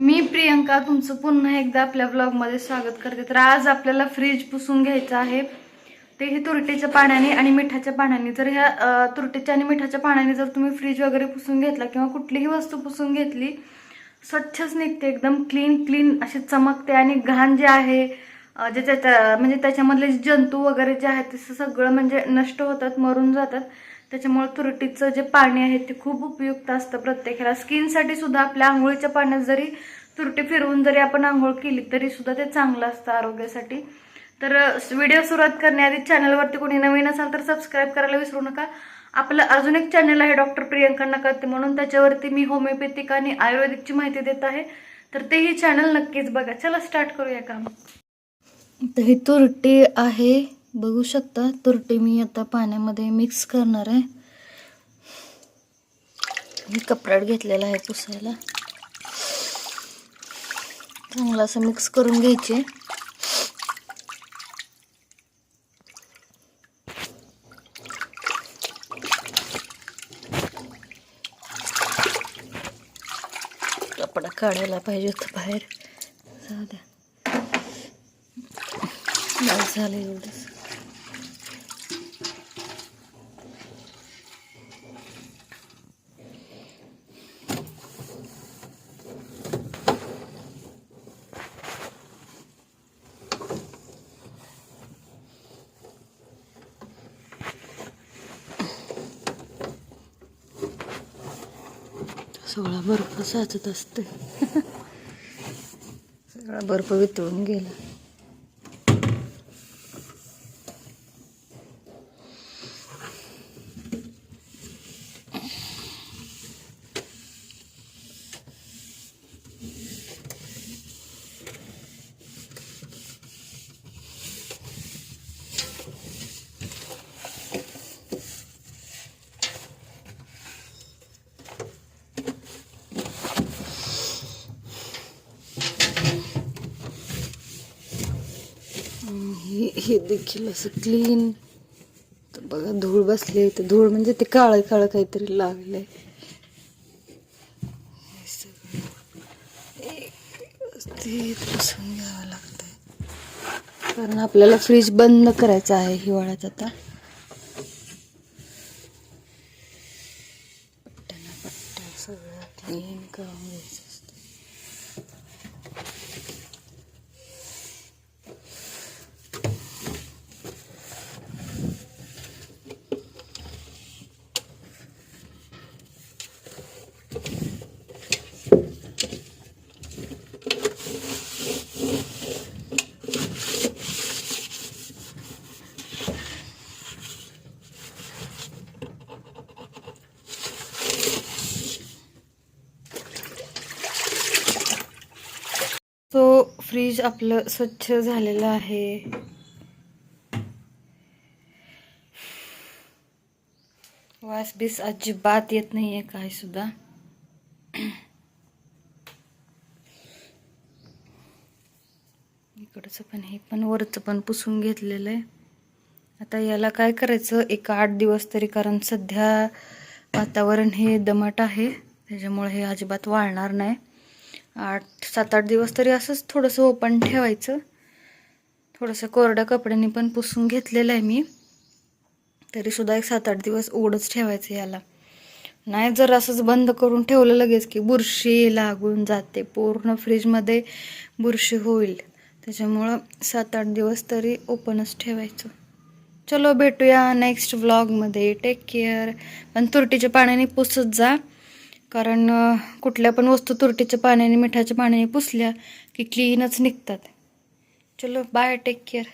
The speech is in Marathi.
मी प्रियंका तुमचं पुन्हा एकदा आपल्या ब्लॉगमध्ये स्वागत करते. तर आज आपल्याला फ्रीज पुसून घ्यायचं आहे. ते हे तुरटीच्या पाण्याने आणि मिठाच्या पाण्याने. जर ह्या तुरटीच्या आणि मिठाच्या पाण्याने जर तुम्ही फ्रीज वगैरे पुसून घेतला किंवा कुठलीही वस्तू पुसून घेतली स्वच्छच निघते एकदम क्लीन क्लीन अशी चमकते आणि घाण जे आहे जे त्याच्या म्हणजे त्याच्यामधले जे जंतू वगैरे जे आहेत ते सगळं म्हणजे नष्ट होतात मरून जातात. त्याच्यामुळे तुरटीचं जे पाणी आहे ते खूप उपयुक्त असतं प्रत्येकाला. स्किनसाठी सुद्धा आपल्या आंघोळीच्या पाण्यात जरी तुरटी फिरवून जरी आपण आंघोळ केली तरी सुद्धा ते चांगलं असतं आरोग्यासाठी. तर व्हिडिओ सुरुवात करण्याआधी चॅनलवरती कोणी नवीन असाल तर सबस्क्राईब करायला विसरू नका. आपलं अजून एक चॅनल आहे डॉक्टर प्रियंका नकाते म्हणून त्याच्यावरती मी होमिओपॅथिक आणि आयुर्वेदिकची माहिती देत आहे. तर तेही चॅनल नक्कीच बघा. चला स्टार्ट करूया काम. तर ही तुरटी आहे. बघू शकता तुरटी मी आता पाण्यामध्ये मिक्स करणार आहे. मी कपड्यात घेतलेला आहे पुसायला. चांगलं असं मिक्स करून घ्यायचे. कपडा काढायला पाहिजे होतं बाहेर. जाऊ द्या. झालं एवढंच. सगळा बर्फ साचत असते सगळा बर्फ वितळून गेला. हे हे देखील असं क्लीन तर बघा धूळ बसली तर धूळ म्हणजे ते काळं काळं काहीतरी लागलं आहे सगळं पुसून घ्यावं लागतंय. कारण आपल्याला फ्रीज बंद करायचं आहे हिवाळ्यात आता. पट्ट्याना पट्ट्या सगळं क्लीन करून घ्यायचं. सो फ्रीज आपलं स्वच्छ झालेलं आहे. वास बीस अजिबात येत नाहीये काय सुद्धा. इकडचं पण हे पण वरचं पण पुसून घेतलेलं आहे आता याला काय करायचं? एक आठ दिवस तरी कारण सध्या वातावरण हे दमट आहे. त्याच्यामुळे हे अजिबात वाळणार नाही. आठ सात आठ दिवस तरी असंच थोडंसं ओपन ठेवायचं. थोडंसं कोरड्या कपड्यांनी पण पुसून घेतलेलं आहे मी. तरीसुद्धा एक सात आठ दिवस ओढच ठेवायचं याला. नाही जर असंच बंद करून ठेवलं लगेच की बुरशी लागून जाते पूर्ण फ्रीजमध्ये बुरशी होईल. त्याच्यामुळं सात आठ दिवस तरी ओपनच ठेवायचं. चलो भेटूया नेक्स्ट व्लॉगमध्ये टेक केअर पण तुरटीच्या पाण्याने पुसत जा. कारण कुठल्या पण वस्तू तुरटीच्या पाण्याने मिठाच्या पाण्याने पुसल्या की क्लीनच निघतात. चलो बाय टेक केअर